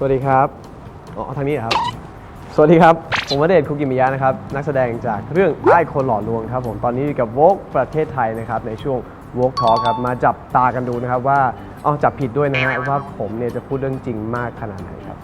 สวัสดีครับ อ๋อทางนี้เหรอครับ สวัสดีครับ ผมวเดชคุกิมิยะนะครับ นักแสดงจากเรื่องไอ้ายคนหล่อลวงครับผม ตอนนี้อยู่กับโวกประเทศไทยนะครับ ในช่วงโวกทอครับ มาจับตากันดูนะครับว่าอ๋อจับผิดด้วยนะฮะว่าผมเนี่ยจะพูดเรื่องจริงมากขนาดไหนครับ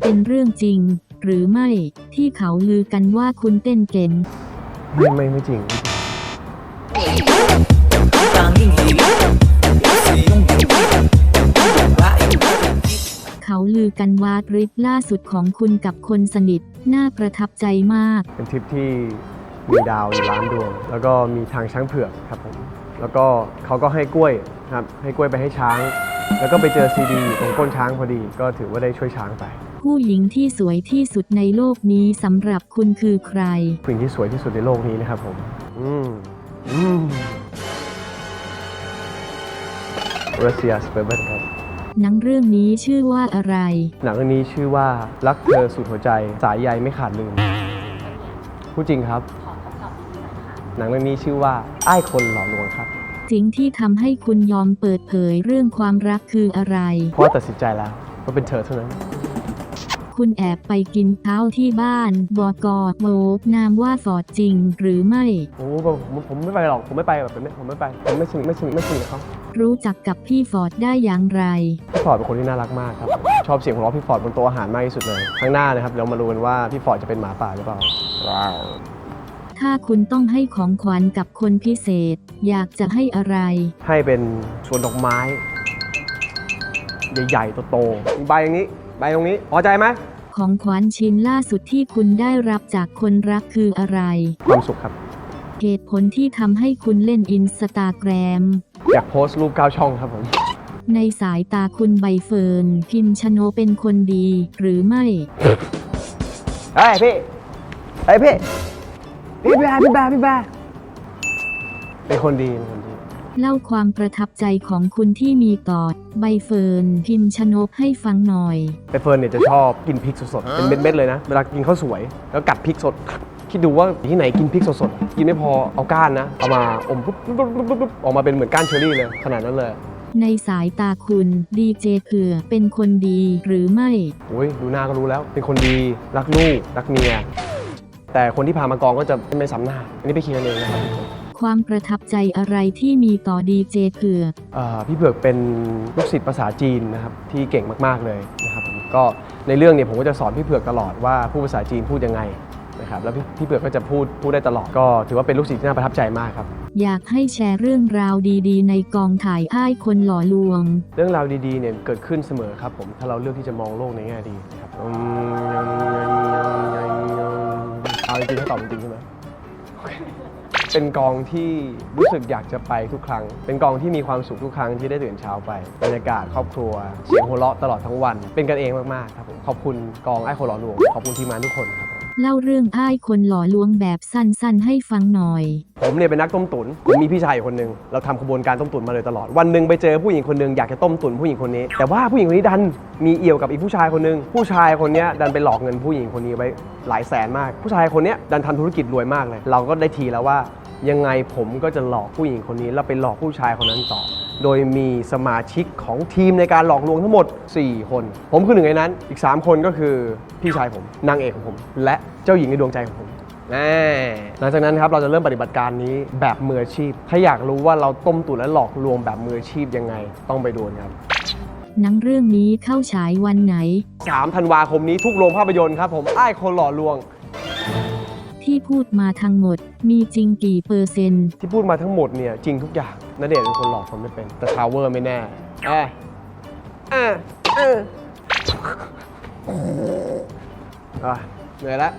เป็นเรื่องจริงหรือไม่ ที่เขาลือกันว่าคุณเต้นเก่งไม่ไม่ไม่จริง เขาลือกันว่าทริปล่าสุดของคุณกับคนสนิท น่าประทับใจมาก เป็นทริปที่มีดาวอยู่ล้านดวง แล้วก็มีทางช้างเผือกครับผมแล้วก็เขาก็ให้กล้วยครับให้กล้วยไปให้ช้าง แล้วก็ไปเจอซีดีตรงก้นช้างพอดี ก็ถือว่าได้ช่วยช้างไป ผู้หญิงที่สวยที่สุดในโลกนี้สำหรับคุณคือใคร ผู้หญิงที่สวยที่สุดในโลกนี้นะครับผม อืมอืมรัสเซียสเปเบิลครับหนังเรื่องนี้ชื่อว่าอะไร หนังเรื่องนี้ชื่อว่ารักเธอสุดหัวใจสายใยไม่ขาดลืมพูดจริงครับ หนังเรื่องนี้ชื่อว่าไอ้ายคนหล่อลวงครับสิ่งที่ทำให้คุณยอมเปิดเผยเรื่องความรักคืออะไร เพราะว่าตัดสินใจแล้วว่าเป็นเธอเท่านั้น คุณแอบไปกินข้าวที่บ้าน บอกอโมนามว่าฟอร์ดจริงหรือไม่ โอ้ผมผมผมไม่ไปหรอกผมไม่ไปแบบไม่ผมไม่ไปผมไม่สนิทไม่สนิทไม่สนิทกับเขารู้จักกับพี่ฟอร์ดได้อย่างไร พี่ฟอร์ดเป็นคนที่น่ารักมากครับ ชอบเสียงหัวเราะพี่ฟอร์ดบนโต๊ะอาหารมากที่สุดเลย ข้างหน้านะครับเรามาดูกันว่าพี่ฟอร์ดจะเป็นหมาป่าหรือเปล่าว้าวถ้าคุณต้องให้ของขวัญกับคนพิเศษ อยากจะให้อะไร ให้เป็นสวนดอกไม้ ใหญ่ๆโตๆมีใบอย่างนี้ ใบตรงนี้พอใจไหมของขวัญชิ้นล่าสุดที่คุณได้รับจากคนรักคืออะไร ความสุขครับ เหตุผลที่ทำให้คุณเล่นอินสตาแกรม อยากโพสต์รูปเก้าช่องครับผม ในสายตาคุณใบเฟิร์น พิมชโนเป็นคนดีหรือไม่ เฮ้ยพี่เฮ้ยพี่พี่แบร์พี่แบร์พี่แบร์เป็นคนดีเป็นคนดี เล่าความประทับใจของคุณที่มีต่อใบเฟิร์นพิมชนกให้ฟังหน่อยไปเฟิร์นเนี่ยจะชอบกินพริกสดๆ เป็นเม็ดๆเลยนะ เวลากินข้าวสวย แล้วกัดพริกสด คิดดูว่าที่ไหนกินพริกสดๆอะกินไม่พอเอาก้านนะ เอามาอมปุ๊บปุ๊บปุ๊บปุ๊บปุ๊บออกมาเป็นเหมือนก้านเชอร์รี่เลย ขนาดนั้นเลยในสายตาคุณดีเจเผื่อเป็นคนดีหรือไม่โอ้ยดูหน้าก็รู้แล้ว เป็นคนดีรักลูกรักเมีย แต่คนที่พามากองก็จะไม่ซ้ำหน้า อันนี้ไปคิดกันเองนะครับ ความประทับใจอะไรที่มีต่อดีเจเผื่อเอ่อพี่เผือกเป็นลูกศิษย์ภาษาจีนนะครับที่เก่งมากๆเลยนะครับผมก็ในเรื่องเนี่ยผมก็จะสอนพี่เผือกตลอดว่าพูดภาษาจีนพูดยังไงนะครับแล้วพี่พี่เผือกก็จะพูดพูดได้ตลอดก็ถือว่าเป็นลูกศิษย์ที่น่าประทับใจมากครับ อยากให้แชร์เรื่องราวดีๆ ในกองถ่ายอ้ายคนหล่อลวง เรื่องราวดีๆเนี่ยเกิดขึ้นเสมอครับผมถ้าเราเลือกที่จะมองโลกในแง่ดีนะครับอืมเอาจริงๆถ้าตอบจริงๆใช่ไหมโอเค เป็นกองที่รู้สึกอยากจะไปทุกครั้ง เป็นกองที่มีความสุขทุกครั้งที่ได้ตื่นเช้าไป บรรยากาศครอบครัว เสียงหัวเราะตลอดทั้งวัน เป็นกันเองมาก ๆ ครับผม ขอบคุณกองไอ้คนหล่อลวง ขอบคุณทีมงานทุกคนครับ เล่าเรื่องอ้ายคนหล่อลวงแบบสั้นๆ ให้ฟังหน่อย ผมเนี่ยเป็นนักต้มตุ๋นผมมีพี่ชายอยู่คนหนึ่งเราทำขบวนการต้มตุ๋นมาเลยตลอด วันหนึ่งไปเจอผู้หญิงคนหนึ่งอยากจะต้มตุ๋นผู้หญิงคนนี้ แต่ว่าผู้หญิงคนนี้ดันมีเอี่ยวกับอีกผู้ชายคนหนึ่งผู้ชายคนเนี้ยดันไปหลอกเงินผู้หญิงคนนี้ไว้หลายแสนมาก ผู้ชายคนเนี้ยดันทำธุรกิจรวยมากเลย เราก็ได้ทีแล้วว่า ยังไงผมก็จะหลอกผู้หญิงคนนี้แล้วไปหลอกผู้ชายคนนั้นต่อ โดยมีสมาชิกของทีมในการหลอกลวงทั้งหมด 4 คน ผมคือหนึ่งในนั้น อีก 3 คนก็คือพี่ชายผมนางเอกของผม และเจ้าหญิงในดวงใจของผมแน่หลังจากนั้นครับเราจะเริ่มปฏิบัติการนี้แบบมืออาชีพ ถ้าอยากรู้ว่าเราต้มตุ๋นและหลอกลวงแบบมืออาชีพยังไง ต้องไปดูกันครับหนังเรื่องนี้เข้าฉายวันไหน 3 ธันวาคมนี้ทุกโรงภาพยนตร์ครับผมไอ้ายคนหล่อลวง ที่พูดมาทั้งหมด มีจริงกี่เปอร์เซ็นต์ที่พูดมาทั้งหมดเนี่ยจริงทุกอย่างนเดชน์เป็นคนหลอกคนไม่เป็น แต่ทาวเวอร์ไม่แน่แอะแอะแอะอะเหนื่อยแล้ว